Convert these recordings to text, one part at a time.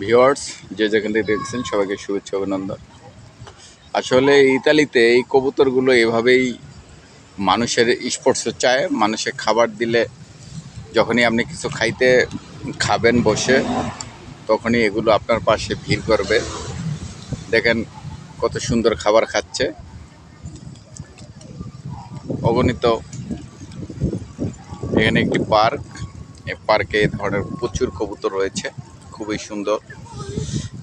Viewers যে যেখান থেকে দেখছেন, সবাইকে শুভেচ্ছা, অভিনন্দন। আসলে ইতালিতে এই কবুতরগুলো এভাবেই মানুষের স্পর্শ চায়। মানুষের খাবার দিলে যখনই আপনি কিছু খাইতে খাবেন বসে, তখনই এগুলো আপনার পাশে ভিড় করবে। দেখেন কত সুন্দর খাবার খাচ্ছে। অগণিত, এখানে একটি পার্ক। পার্কে এই ধরনের প্রচুর কবুতর রয়েছে, খুবই সুন্দর।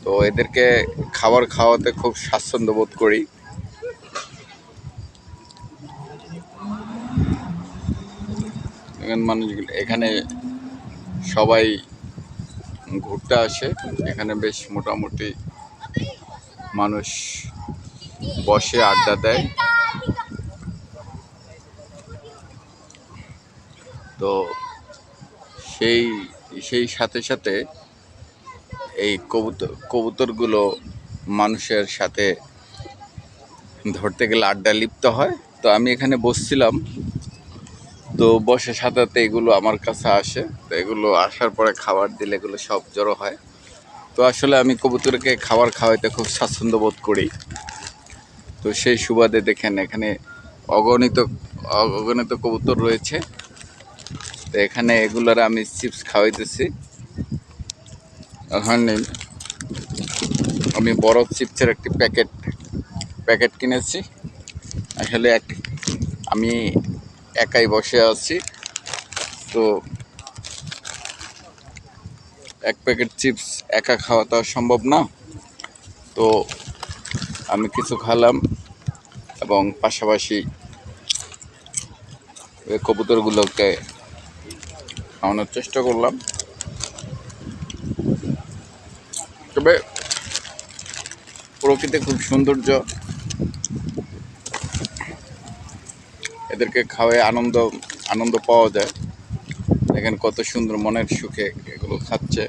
তো এদেরকে খাবার খাওয়াতে খুব স্বাচ্ছন্দ্য বোধ করি। মানুষগুলো, এখানে সবাই ঘুরতে আসে, এখানে বেশ মোটামুটি মানুষ বসে আড্ডা দেয়। তো সেই সেই সাথে সাথে এই কবুতর, কবুতরগুলো মানুষের সাথে ধরতে গেলে আড্ডা লিপ্ত হয়। তো আমি এখানে বসছিলাম। তো বসে সাঁতারতে এগুলো আমার কাছে আসে। তো এগুলো আসার পরে খাবার দিলে এগুলো সব জড়ো হয়। তো আসলে আমি কবুতরকে খাবার খাওয়াইতে খুব স্বাচ্ছন্দ্য বোধ করি। তো সেই সুবাদে দেখেন এখানে অগণিত অগণিত কবুতর রয়েছে। তো এখানে এগুলোর আমি চিপস খাওয়াইতেছি। ওখানে আমি বড় চিপসের একটি প্যাকেট প্যাকেট কিনেছি। আসলে এক, আমি একাই বসে আছি। তো এক প্যাকেট চিপস একা খাওয়া তো সম্ভব না। তো আমি কিছু খালাম এবং পাশাপাশি কবুতরগুলোকে খাওয়ানোর চেষ্টা করলাম। তবে প্রকৃতি খুব সৌন্দর্য। এদেরকে খাওয়ায় আনন্দ আনন্দ পাওয়া যায়। দেখেন কত সুন্দর মনের সুখে এগুলো খাচ্ছে।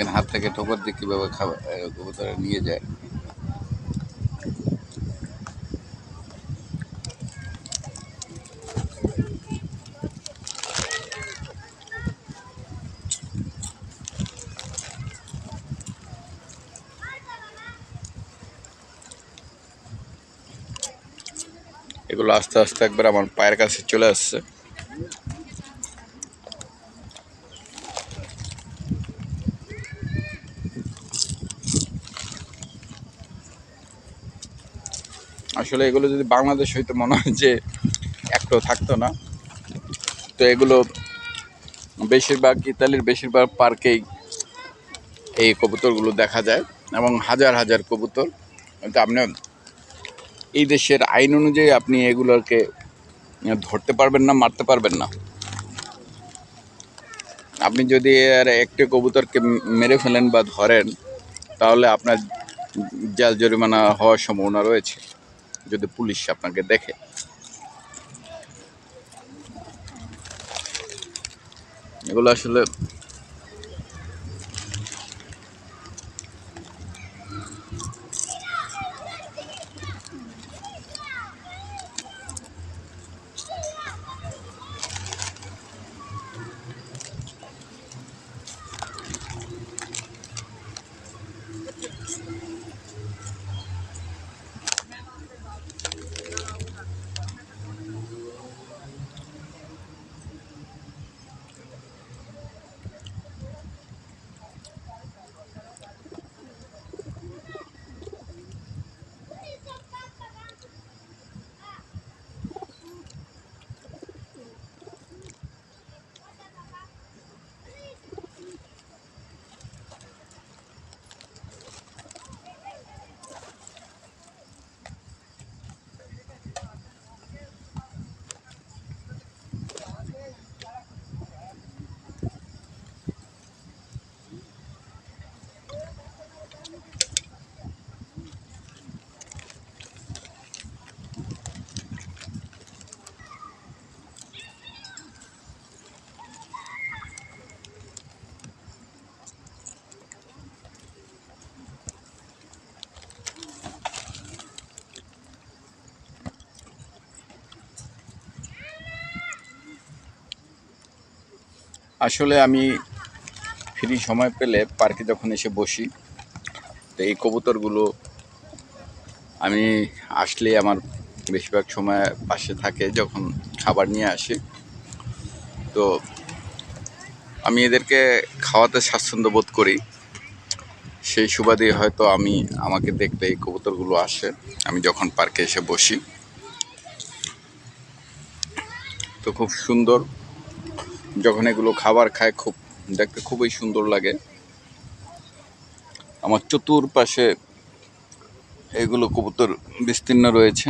এখানে হাত থেকে ঠোকর দিয়ে কীভাবে খাবার কবুতরা নিয়ে যায়। এগুলো আস্তে আস্তে একবার আমার পায়ের কাছে চলে আসছে। আসলে এগুলো যদি বাংলাদেশ হইতে মনে হয় যে একটু থাকতো না, তো এগুলো বেশিরভাগ ইতালির বেশিরভাগ পার্কেই এই কবুতরগুলো দেখা যায় এবং হাজার হাজার কবুতর। কিন্তু আপনি এই দেশের আইন অনুযায়ী আপনি এগুলোকে ধরতে পারবেন না, মারতে পারবেন না। আপনি যদি আর একটি কবুতরকে মেরে ফেলেন বা ধরেন, তাহলে আপনার জাল জরিমানা হওয়ার সম্ভাবনা রয়েছে। যদি পুলিশ আপনাকে দেখে। এগুলো আসলে আসলে আমি ফ্রি সময় পেলে পার্কে যখন এসে বসি, তো এই কবুতরগুলো আমি আসলে আমার বেশিরভাগ সময় পাশে থাকে যখন খাবার নিয়ে আসি। তো আমি এদেরকে খাওয়াতে স্বাচ্ছন্দ্য বোধ করি। সেই সুবাদে হয়তো আমি, আমাকে দেখতে এই কবুতরগুলো আসে, আমি যখন পার্কে এসে বসি। তো খুব সুন্দর যখন এগুলো খাবার খায় খুব, দেখতে খুবই সুন্দর লাগে। আমার চতুর্পাশে এগুলো কবুতর বিস্তীর্ণ রয়েছে।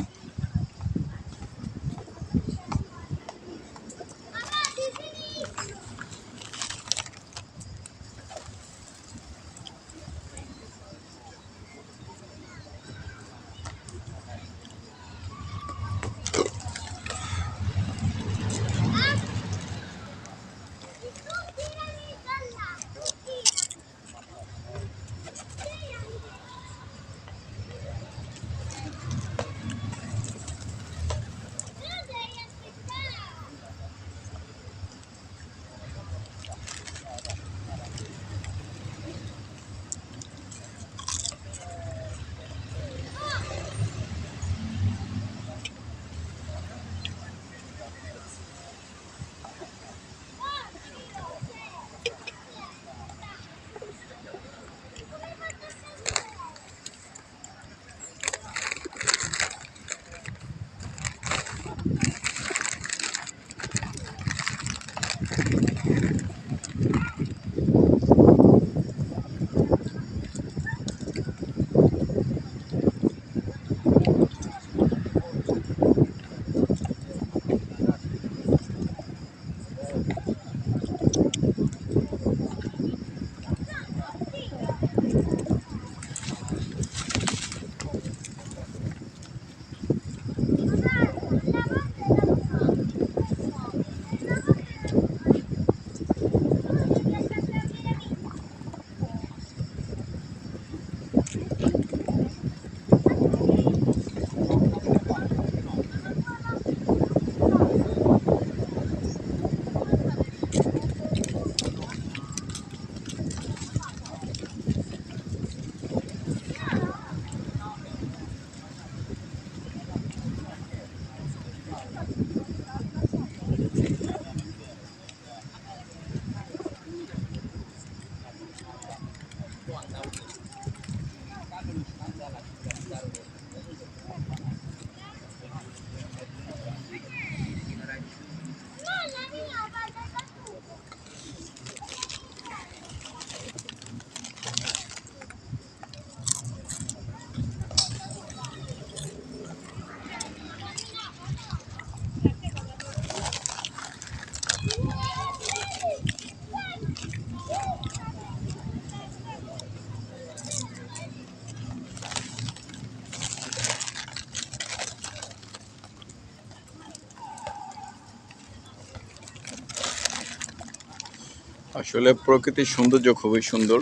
আসলে প্রকৃতির সৌন্দর্য খুবই সুন্দর।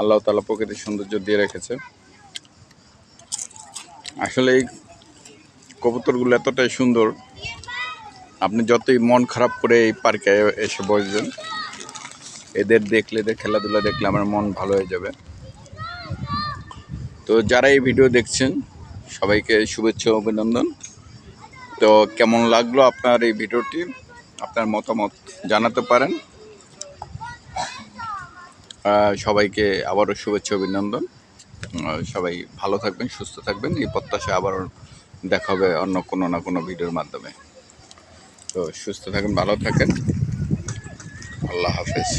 আল্লাহ তালা প্রকৃতির সৌন্দর্য দিয়ে রেখেছে। আসলে এই কবুতরগুলো এতটাই সুন্দর, আপনি যতই মন খারাপ করে এই পার্কে এসে বসবেন, এদের দেখলে, এদের খেলাধুলা দেখলে আমার মন ভালো হয়ে যাবে। তো যারা এই ভিডিও দেখছেন, সবাইকে শুভেচ্ছা অভিনন্দন। তো কেমন লাগল আপনার এই ভিডিওটি? আপনার মতামত জানাতে পারেন। সবাইকে আবারও শুভেচ্ছা, অভিনন্দন। সবাই ভালো থাকবেন, সুস্থ থাকবেন। এই প্রত্যাশা আবারও দেখা হবে অন্য কোনো না কোনো ভিডিওর মাধ্যমে। তো সুস্থ থাকেন ভালো থাকেন। আল্লাহ হাফেজ।